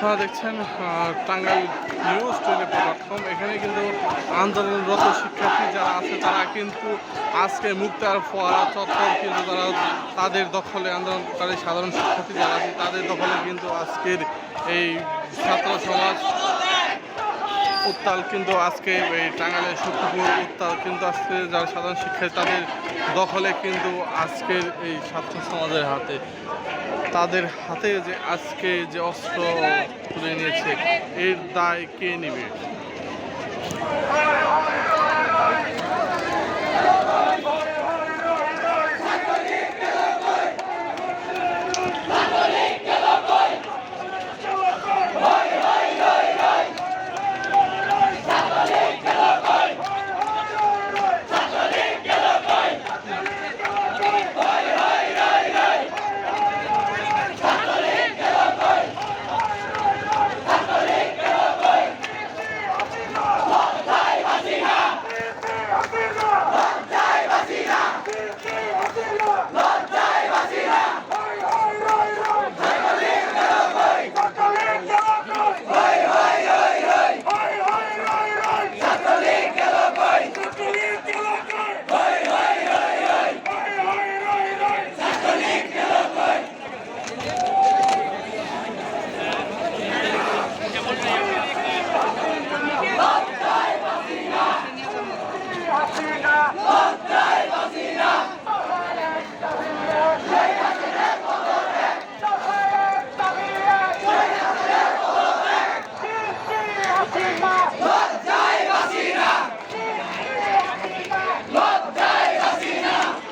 আপনারা দেখছেন Tangail news twenty কম। এখানে কিন্তু আন্দোলনরত শিক্ষার্থী যারা আছে, তারা কিন্তু আজকে মুক্তার ফোয়ারা চত্বর কিন্তু তারা তাদের দখলে আন্দোলনকারী সাধারণ শিক্ষার্থী যারা আছে, তাদের দখলে কিন্তু আজকের এই ছাত্র সমাজ উত্তাল কিন্তু আজকে এই টাঙ্গালের সত্যপুর উত্তাল কিন্তু আজকে যারা সাধারণ শিক্ষার্থী, তাদের দখলে কিন্তু আজকের এই ছাত্র সমাজের হাতে। তাদের হাতে যে আজকে যে অস্ত্র তুলে নিয়েছে, এর দায় কে নেবে?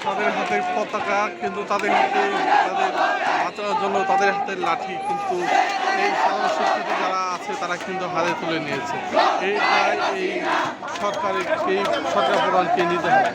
তাদের হাতে পতাকা কিন্তু তাদের হাতে তাদের বাঁচানোর জন্য তাদের হাতে লাঠি, কিন্তু এই শিক্ষার্থী যারা আছে, তারা কিন্তু হাতে তুলে নিয়েছে। এই দায় এই সরকারের এই সরকার প্রধানকে নিতে হবে?